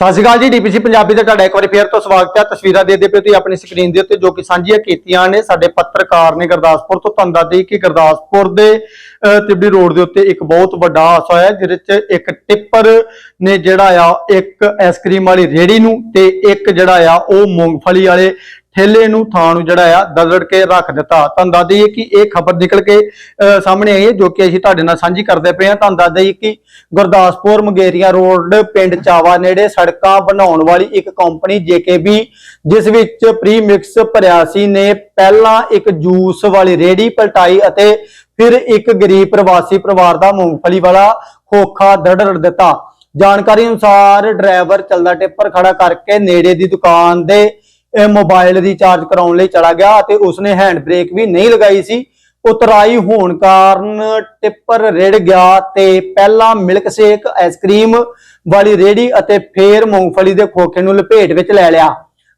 ਸਤਿ ਸ਼੍ਰੀ ਅਕਾਲ ਜੀ ਡੀਪੀਸੀ ਪੰਜਾਬੀ ਦਾ ਤੁਹਾਡਾ ਇੱਕ ਵਾਰੀ ਫੇਰ ਤੋਂ ਸਵਾਗਤ ਹੈ। ਤਸਵੀਰਾਂ ਦੇ ਦੇ ਪਏ ਤੁਸੀਂ ਆਪਣੀ ਸਕਰੀਨ ਦੇ ਉੱਤੇ ਜੋ ਕਿ ਸਾਂਝੀਆਂ ਕੀਤੀਆਂ ਨੇ। ਸਾਡੇ ਪੱਤਰਕਾਰ ਨੇ ਗੁਰਦਾਸਪੁਰ ਤੋਂ ਤੁਹਾਨੂੰ ਦੱਸ ਕਿ ਗੁਰਦਾਸਪੁਰ ਦੇ ਅਹ, ਤਿਬੜੀ ਰੋਡ ਦੇ ਉੱਤੇ ਇੱਕ ਬਹੁਤ ਵੱਡਾ ਹਾਦਸਾ ਹੋਇਆ ਜਿਹਦੇ 'ਚ ਇੱਕ ਟਿੱਪਰ ਨੇ ਜਿਹੜਾ ਆ ਇੱਕ ਆਈਸਕ੍ਰੀਮ ਵਾਲੀ ਰੇੜੀ ਨੂੰ ਤੇ ਇੱਕ ਜਿਹੜਾ ਆ ਉਹ ਮੂੰਗਫਲੀ ਵਾਲੇ ਠੇਲੇ ਨੂੰ, ਥਾਂ ਨੂੰ ਜਿਹੜਾ ਆ ਦਰੜ ਕੇ ਰੱਖ ਦਿੱਤਾ। ਤੁਹਾਨੂੰ ਦੱਸ ਦਈਏ ਕਿ ਇਹ ਖਬਰ ਨਿਕਲ ਕੇ ਸਾਹਮਣੇ ਆਈ ਹੈ, ਜੋ ਕਿ ਅਸੀਂ ਤੁਹਾਡੇ ਨਾਲ ਸਾਂਝੀ ਕਰਦੇ ਪਏ ਹਾਂ। ਤੁਹਾਨੂੰ ਦੱਸ ਦਈਏ ਕਿ ਗੁਰਦਾਸਪੁਰ ਮਗੇਰੀਆ ਰੋਡ, ਪਿੰਡ ਚਾਵਾ ਨੇੜੇ ਸੜਕਾਂ ਬਣਾਉਣ ਵਾਲੀ ਇੱਕ ਕੰਪਨੀ ਜੇਕੇਬੀ, ਜਿਸ ਵਿੱਚ ਪ੍ਰੀ ਮਿਕਸ ਭਰਿਆ ਸੀ, ਨੇ ਪਹਿਲਾਂ ਇੱਕ ਜੂਸ ਵਾਲੀ ਰੇੜੀ ਪਲਟਾਈ ਅਤੇ ਫਿਰ ਇੱਕ ਗਰੀਬ ਪ੍ਰਵਾਸੀ ਪਰਿਵਾਰ ਦਾ ਮੂੰਗਫਲੀ ਵਾਲਾ ਖੋਖਾ ਦੜੜ ਦਿੱਤਾ। ਜਾਣਕਾਰੀ ਅਨੁਸਾਰ ਡਰਾਈਵਰ ਚੱਲਦਾ ਟਿੱਪਰ ਖੜਾ ਕਰਕੇ ਨੇੜੇ ਦੀ ਦੁਕਾਨ ਦੇ ਇਹ ਮੋਬਾਈਲ ਰੀਚਾਰਜ ਕਰਾਉਣ ਲਈ ਚਲਾ ਗਿਆ ਅਤੇ ਉਸਨੇ ਹੈਂਡ ਬ੍ਰੇਕ ਵੀ ਨਹੀਂ ਲਗਾਈ ਸੀ। ਉਤਰਾਈ ਹੋਣ ਕਾਰਨ ਟਿੱਪਰ ਰਿੜ ਗਿਆ ਤੇ ਪਹਿਲਾਂ ਮਿਲਕ ਸ਼ੇਕ ਆਈਸਕ੍ਰੀਮ ਵਾਲੀ ਰੇੜੀ ਅਤੇ ਫੇਰ ਮੂੰਗਫਲੀ ਦੇ ਖੋਖੇ ਨੂੰ ਲਪੇਟ ਵਿੱਚ ਲੈ ਲਿਆ।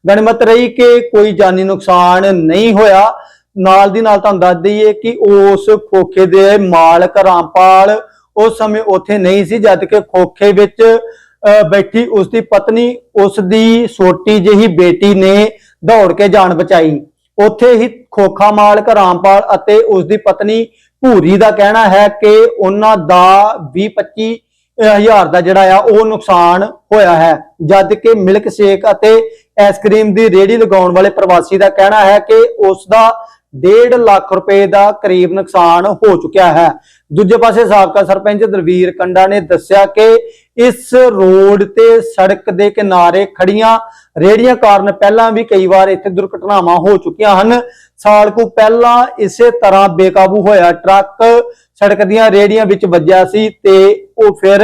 ਗਣਮਤ ਰਹੀ ਕਿ ਕੋਈ ਜਾਨੀ ਨੁਕਸਾਨ ਨਹੀਂ ਹੋਇਆ। ਨਾਲ ਦੀ ਨਾਲ ਤੁਹਾਨੂੰ ਦੱਸ ਦਈਏ ਕਿ ਉਸ ਖੋਖੇ ਦੇ ਮਾਲਕ ਰਾਮਪਾਲ ਉਸ ਸਮੇਂ ਉੱਥੇ ਨਹੀਂ ਸੀ ਜਦ ਕਿ ਖੋਖੇ ਵਿੱਚ ਬੈਠੀ ਉਸ ਦੀ ਪਤਨੀ ਉਸ ਦੀ ਛੋਟੀ ਜਿਹੀ ਬੇਟੀ ਨੇ ਦੌੜ ਕੇ ਜਾਨ ਬਚਾਈ। ਉੱਥੇ ਹੀ ਖੋਖਾ ਮਾਲਕ ਰਾਮਪਾਲ ਅਤੇ ਉਸ ਦੀ ਪਤਨੀ ਭੂਰੀ ਦਾ ਕਹਿਣਾ ਹੈ ਕਿ ਉਹਨਾਂ ਦਾ 20-25 ਹਜ਼ਾਰ ਦਾ ਜਿਹੜਾ ਆ, ਉਹ ਨੁਕਸਾਨ ਹੋਇਆ ਹੈ। ਜਦ ਕਿ ਮਿਲਕ ਸ਼ੇਕ ਅਤੇ ਆਈਸਕ੍ਰੀਮ ਦੀ ਰੇੜੀ ਲਗਾਉਣ ਵਾਲੇ ਪ੍ਰਵਾਸੀ ਦਾ ਕਹਿਣਾ ਹੈ ਕਿ ਉਸ ਦਾ 1.5 ਲੱਖ ਰੁਪਏ ਦਾ ਕਰੀਬ ਨੁਕਸਾਨ ਹੋ ਚੁੱਕਿਆ ਹੈ। ਦੂਜੇ ਪਾਸੇ ਸਾਬਕਾ ਸਰਪੰਚ ਦਰਵੀਰ ਕੰਡਾ ਨੇ ਦੱਸਿਆ ਕਿ ਇਸ ਰੋਡ ਤੇ ਸੜਕ ਦੇ ਕਿਨਾਰੇ ਖੜੀਆਂ ਰੇੜੀਆਂ ਕਾਰਨ ਪਹਿਲਾਂ ਵੀ ਕਈ ਵਾਰ ਇੱਥੇ ਦੁਰਘਟਨਾਵਾਂ ਹੋ ਚੁੱਕੀਆਂ ਹਨ। ਸਾਲ ਕੁ ਪਹਿਲਾਂ ਇਸੇ ਤਰ੍ਹਾਂ ਬੇਕਾਬੂ ਹੋਇਆ ਟਰੱਕ ਸੜਕ ਦੀਆਂ ਰੇੜੀਆਂ ਵਿੱਚ ਵੱਜਿਆ ਸੀ ਤੇ ਉਹ ਫਿਰ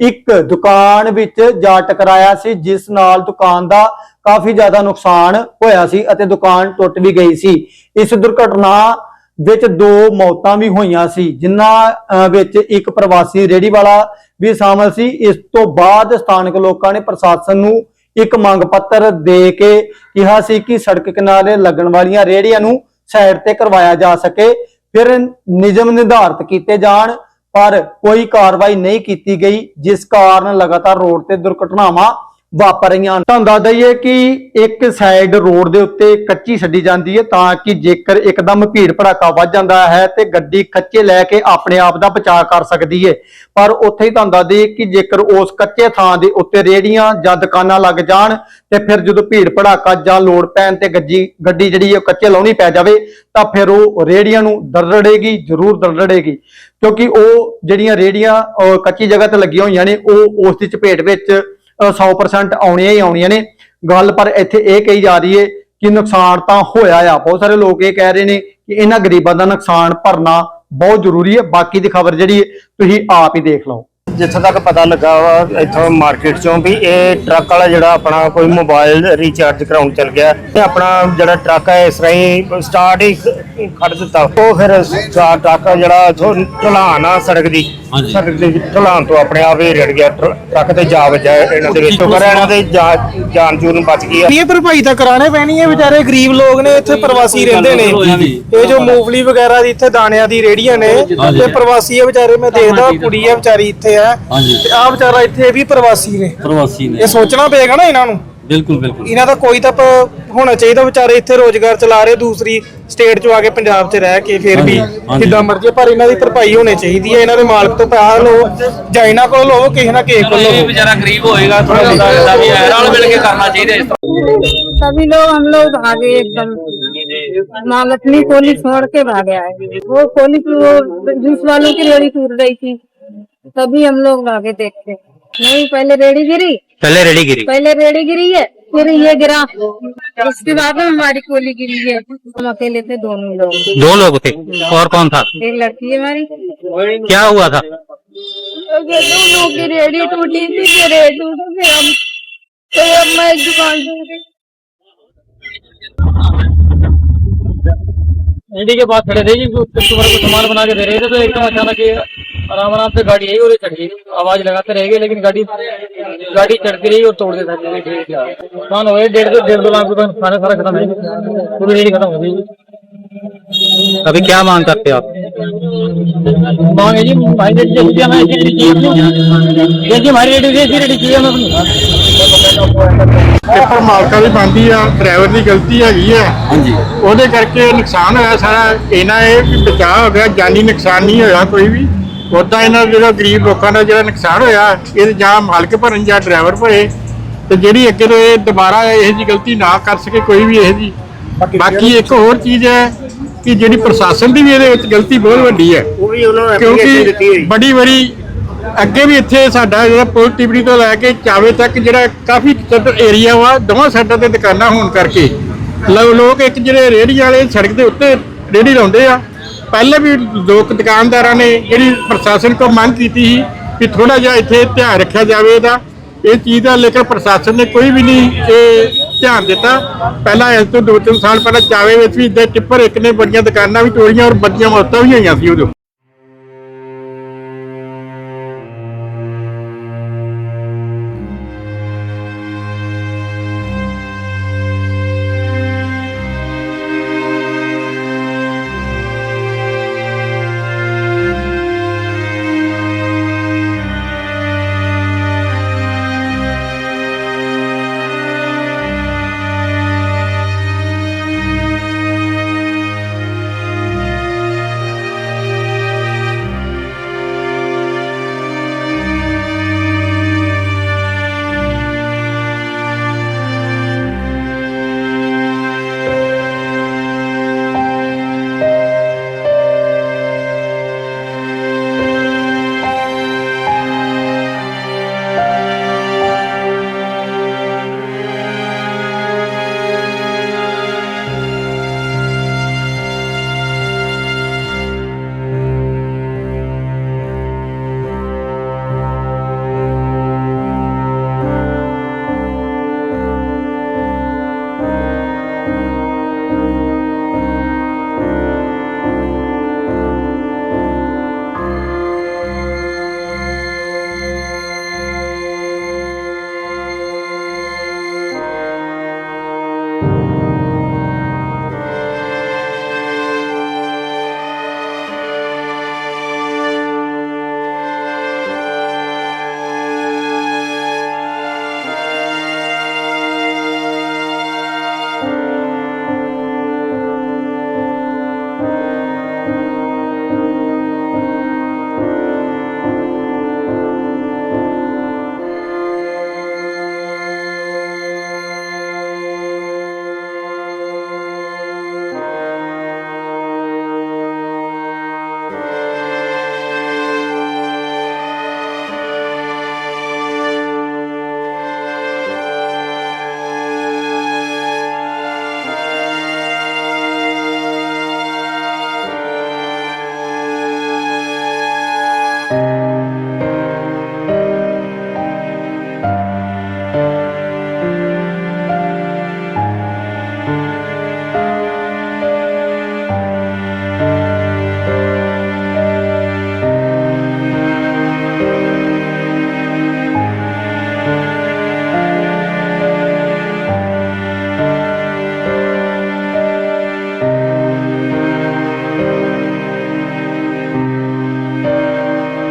ਇੱਕ ਦੁਕਾਨ ਵਿੱਚ ਜਾ ਟਕਰਾਇਆ ਸੀ, ਜਿਸ ਨਾਲ ਦੁਕਾਨ ਦਾ ਕਾਫੀ ਜ਼ਿਆਦਾ ਨੁਕਸਾਨ ਹੋਇਆ ਸੀ ਅਤੇ ਦੁਕਾਨ ਟੁੱਟ ਵੀ ਗਈ ਸੀ। ਇਸ ਦੁਰਘਟਨਾ ਵਿੱਚ ਦੋ ਮੌਤਾਂ ਵੀ ਹੋਈਆਂ ਸੀ, ਜਿਨ੍ਹਾਂ ਵਿੱਚ ਇੱਕ ਪ੍ਰਵਾਸੀ ਰੇੜੀ ਵਾਲਾ ਵੀ ਸ਼ਾਮਲ ਸੀ। ਇਸ ਤੋਂ ਬਾਅਦ ਸਥਾਨਕ ਲੋਕਾਂ ਨੇ ਪ੍ਰਸ਼ਾਸਨ ਨੂੰ ਇੱਕ ਮੰਗ ਪੱਤਰ ਦੇ ਕੇ ਕਿਹਾ ਸੀ ਕਿ ਸੜਕ ਕਿਨਾਰੇ ਲੱਗਣ ਵਾਲੀਆਂ ਰੇੜੀਆਂ ਨੂੰ ਸਾਈਡ ਤੇ ਕਰਵਾਇਆ ਜਾ ਸਕੇ। ਫਿਰ ਨਿਯਮ ਨਿਰਧਾਰਤ ਕੀਤੇ ਜਾਣ, ਪਰ ਕੋਈ ਕਾਰਵਾਈ ਨਹੀਂ ਕੀਤੀ ਗਈ, ਜਿਸ ਕਾਰਨ ਲਗਾਤਾਰ ਰੋਡ ਤੇ ਦੁਰਘਟਨਾਵਾਂ ਵਾਪਰ ਰਹੀਆਂ ਤੁਹਾਨੂੰ ਦੱਸ ਦਈਏ ਕਿ ਇੱਕ ਸਾਈਡ ਰੋਡ ਦੇ ਉੱਤੇ ਕੱਚੀ ਛੱਡੀ ਜਾਂਦੀ ਹੈ ਤਾਂ ਕਿ ਜੇਕਰ ਇੱਕਦਮ ਭੀੜ ਭੜਾਕਾ ਵੱਧ ਜਾਂਦਾ ਹੈ ਤੇ ਗੱਡੀ ਖੱਚੇ ਲੈ ਕੇ ਆਪਣੇ ਆਪ ਦਾ ਬਚਾਅ ਕਰ ਸਕਦੀ ਹੈ। ਪਰ ਉੱਥੇ ਹੀ ਤੁਹਾਨੂੰ ਦੱਸ ਦਈਏ ਕਿ ਜੇਕਰ ਉਸ ਕੱਚੇ ਥਾਂ ਦੇ ਉੱਤੇ ਰੇੜੀਆਂ ਜਾਂ ਦੁਕਾਨਾਂ ਲੱਗ ਜਾਣ ਤੇ ਫਿਰ ਜਦੋਂ ਭੀੜ ਭੜਾਕਾ ਜਾਂ ਲੋੜ ਪੈਣ ਤੇ ਗੱਜੀ ਗੱਡੀ ਜਿਹੜੀ ਹੈ ਕੱਚੇ ਲਾਉਣੀ ਪੈ ਜਾਵੇ ਤਾਂ ਫਿਰ ਉਹ ਰੇੜੀਆਂ ਨੂੰ ਦਰੜੇਗੀ ਜ਼ਰੂਰ ਦਰੜੇਗੀ ਕਿਉਂਕਿ ਉਹ ਜਿਹੜੀਆਂ ਰੇੜੀਆਂ ਅਹ, ਕੱਚੀ ਜਗ੍ਹਾ ਤੇ ਲੱਗੀਆਂ ਹੋਈਆਂ ਨੇ ਉਹ ਉਸ ਦੀ ਚਪੇਟ ਵਿੱਚ 100% ਆਉਣੀਆਂ ਹੀ ਆਉਣੀਆਂ ਨੇ। ਗੱਲ ਪਰ ਇੱਥੇ ਇਹ ਕਹੀ ਜਾ ਰਹੀ ਹੈ ਕਿ ਨੁਕਸਾਨ ਤਾਂ ਹੋਇਆ ਆ। ਬਹੁਤ ਸਾਰੇ ਲੋਕ ਇਹ ਕਹਿ ਰਹੇ ਨੇ ਕਿ ਇਹਨਾਂ ਗਰੀਬਾਂ ਦਾ ਨੁਕਸਾਨ ਭਰਨਾ ਬਹੁਤ ਜ਼ਰੂਰੀ ਹੈ। ਬਾਕੀ ਦੀ ਖਬਰ ਜਿਹੜੀ ਤੁਸੀਂ ਆਪ ਹੀ ਦੇਖ ਲਓ। ਜਿੱਥੇ ਤੱਕ ਪਤਾ ਲੱਗਾ ਵਾ, ਇੱਥੋਂ ਮਾਰਕੀਟ ਚੋਂ ਵੀ ਇਹ ਟਰੱਕ ਵਾਲਾ ਜਿਹੜਾ ਆਪਣਾ ਕੋਈ ਮੋਬਾਈਲ ਰੀਚਾਰਜ ਕਰਾਉਣ ਚਲ ਗਿਆ ਤੇ ਆਪਣਾ ਜਿਹੜਾ ਟਰੱਕ ਹੈ ਇਸ ਰਾਹੀਂ ਸਟਾਰਟ ਹੀ ਖੜ ਦਿੱਤਾ। ਉਹ ਫਿਰ ਟਰੱਕ ਜਿਹੜਾ ਇੱਥੋਂ ਢਲਾਨ ਆ ਸੜਕ ਦੀ। ਹਾਂਜੀ। ਸੜਕ ਦੀ ਢਲਾਨ ਤੋਂ ਆਪਣੇ ਆਪ ਹੀ ਰੜ ਗਿਆ ਟਰ- ਟਰੱਕ ਤੇ ਜਾ ਵੱਜਾ ਇਹਨਾਂ ਦੇ ਵਿੱਚ ਪਰ ਇਹਨਾਂ ਦੇ ਜਾ- ਜਾਨ ਜੂਨ ਬਚ ਗਈ ਆ। ਇਹ ਭਰਪਾਈ ਤਾਂ ਕਰਾਣੇ ਪੈਣੀ ਹੈ ਵਿਚਾਰੇ ਗਰੀਬ ਲੋਕ ਨੇ ਇੱਥੇ ਪ੍ਰਵਾਸੀ ਰਹਿੰਦੇ ਨੇ। ਇਹ ਜੋ ਮੂੰਗਫਲੀ ਵਗੈਰਾ ਦੀ ਇੱਥੇ ਦਾਣਿਆਂ ਦੀ ਰੇੜੀਆਂ ਨੇ। ਤੇ ਪ੍ਰਵਾਸੀ ਆ ਵਿਚਾਰੇ ਮੈਂ ਦੇਖਦਾ ਕੁੜੀ ਆ ਵਿਚਾਰੀ ਇੱਥੇ ਆ ਹਾਂਜੀ। ਤੇ ਆ ਵਿਚਾਰਾ ਇੱਥੇ ਵੀ ਪ੍ਰਵਾਸੀ ਨੇ। ਪ੍ਰਵਾਸੀ ਨੇ। ਇਹ ਸੋਚਣਾ ਪਏਗਾ ਨਾ ਇਹਨਾਂ ਨੂੰ। ਬਿਲਕੁਲ ਬਿਲਕੁਲ ਇਹਨਾਂ ਦਾ ਕੋਈ ਤਾਂ ਪ- ਹੋਣਾ ਚਾਹੀਦਾ ਵਿਚਾਰੇ ਇੱਥੇ ਰੋਜ਼ਗਾਰ ਚਲਾ ਰਹੇ ਦੂਸਰੀ ਸਟੇਟ ਚੋਂ ਆ ਕੇ ਪੰਜਾਬ 'ਚ ਰਹਿ ਕੇ ਫਿਰ ਵੀ ਹਾਂਜੀ, ਹਾਂਜੀ। ਜਿੱਦਾਂ ਮਰਜ਼ੀ ਪਰ ਇਹਨਾਂ ਦੀ ਭਰਪਾਈ ਹੋਣੀ ਚਾਹੀਦੀ ਹੈ ਇਹਨਾਂ ਦੇ ਮਾਲਕ ਤੋਂ ਪੈਸਾ ਲਓ ਜਾਂ ਇਹਨਾਂ ਕੋਲ ਲਓ ਕਿਸੇ ਨਾ ਕਿਸੇ ਕੋਲ ਇਹ ਲਓ बेचारा गरीब होएगा थोड़ा सा ऐसा भी है रल मिल के करना चाहिए इस तरह सभी लोग हम लोग भागे एकदम माँ लक्ष्मी कोली छोड़ के भागे आए वो कोली वो जूस वालों की रेड़ी टूट रही थी तभी हम लोग भागे देखते नहीं पहले रेडी गिरी। पहले रेडी गिरी। पहले रेडी गिरी है फिर ये गिरा। उसके बाद में हमारी कोली गिरी है। हम अकेले थे दोनों लोग। दो लोग थे। और कौन था? एक लड़की है हमारी। क्या हुआ था? दोनों की रेडी टूटी थी तो फिर हम तो अब मैं दुकान दूँगी गई रेडी के पास खड़े थे जी कस्टमर को सामान बना के दे रहे थे तो एकदम अचानक ये आराम आराम से गाड़ी आई और ये चढ़ गई आवाज लगाते रह गए लेकिन गाड़ी गाड़ी चढ़ती रही और तोड़ देता नुकसान हो गए डेढ़ दो डेढ़ दो लाख रुपए नुकसान है, सारा खत्म है पूरी रेडी खत्म हो गई अभी क्या मांग करते हो आप मांगे जी भाई रेडी जल्दी हमें ऐसी रेडी चाहिए अपनी। जैसी हमारी रेडी थी ऐसी रेडी चाहिए हमें ਤੇ ਪਰ ਮਾਲਕਾਂ ਦੀ ਬੰਦੀ ਆ ਡਰਾਈਵਰ ਦੀ ਗਲਤੀ ਹੈਗੀ ਆ। ਹਾਂਜੀ। ਉਹਦੇ ਕਰਕੇ ਨੁਕਸਾਨ ਹੋਇਆ ਸਾਰਾ। ਇਹਨਾਂ ਇਹ ਵੀ ਬਚਾਅ ਹੋ ਗਿਆ ਜਾਨੀ ਨੁਕਸਾਨ ਨਹੀਂ ਹੋਇਆ ਕੋਈ ਵੀ। ਉਦਾਂ ਇਹਨਾਂ ਜਿਹੜਾ ਗਰੀਬ ਲੋਕਾਂ ਦਾ ਜਿਹੜਾ ਨੁਕਸਾਨ ਹੋਇਆ ਇਹ ਜਾਂ ਮਾਲਕ ਭਰਨ ਜਾਂ ਡਰਾਈਵਰ ਭਰੇ ਤੇ ਜਿਹੜੀ ਅੱਗੇ ਤੋਂ ਇਹ ਦੁਬਾਰਾ ਇਹੋ ਜੀ ਗਲਤੀ ਨਾ ਕਰ ਸਕੇ ਕੋਈ ਵੀ ਇਹੋ ਜੀ ਬਾਕੀ ਇੱਕ ਹੋਰ ਚੀਜ਼ ਹੈ ਕਿ ਜਿਹੜੀ ਪ੍ਰਸ਼ਾਸਨ ਦੀ ਵੀ ਇਹਦੇ ਵਿੱਚ ਗਲਤੀ ਬਹੁਤ ਵੱਡੀ ਹੈ। ਕਿਉਂਕਿ ਬੜੀ ਵਾਰੀ ਅੱਗੇ ਵੀ ਇੱਥੇ ਸਾਡਾ ਜਿਹੜਾ ਪੁਲ ਤੋਂ ਲੈ ਕੇ ਚਾਵੇ ਤੱਕ ਜਿਹੜਾ ਕਾਫੀ ਏਰੀਆ ਵਾ, ਦੋਵਾਂ ਸਾਈਡਾਂ ਤੇ ਦੁਕਾਨਾਂ ਹੋਣ ਕਰਕੇ। ਲੋ- ਲੋਕ ਇੱਕ ਜਿਹੜੇ ਰੇਹੜੀ ਵਾਲੇ ਸੜਕ ਦੇ ਉੱਤੇ ਰੇਹੜੀ ਲਾਉਂਦੇ ਆ। ਪਹਿਲੇ ਵੀ ਲੋਕ ਦੁਕਾਨਦਾਰਾਂ ਨੇ ਜਿਹੜੀ ਪ੍ਰਸ਼ਾਸਨ ਕੋਲ ਮੰਗ ਕੀਤੀ ਸੀ ਕਿ ਥੋੜਾ ਜਿਹਾ ਇੱਥੇ ਧਿਆਨ ਰੱਖਿਆ ਜਾਵੇ ਇਹਦਾ। ਇਹ ਚੀਜ਼ ਦਾ ਲੇਕਿਨ ਪ੍ਰਸ਼ਾਸਨ ਨੇ ਕੋਈ ਵੀ ਨਹੀਂ ਇਹ ਧਿਆਨ ਦਿੱਤਾ। ਪਹਿਲਾਂ ਇਸ ਤੋਂ ਦੋ ਤਿੰਨ ਸਾਲ ਪਹਿਲਾਂ ਚਾਵੇ ਵਿੱਚ ਵੀ ਇਦਾਂ ਟਿੱਪਰ ਇੱਕ ਨੇ, ਬੜੀਆਂ ਦੁਕਾਨਾਂ ਵੀ ਤੋੜੀਆਂ ਔਰ ਬੱਦੀਆਂ ਮੌਤਾਂ ਵੀ ਹੋਈਆਂ ਸੀ ਉਦੋਂ।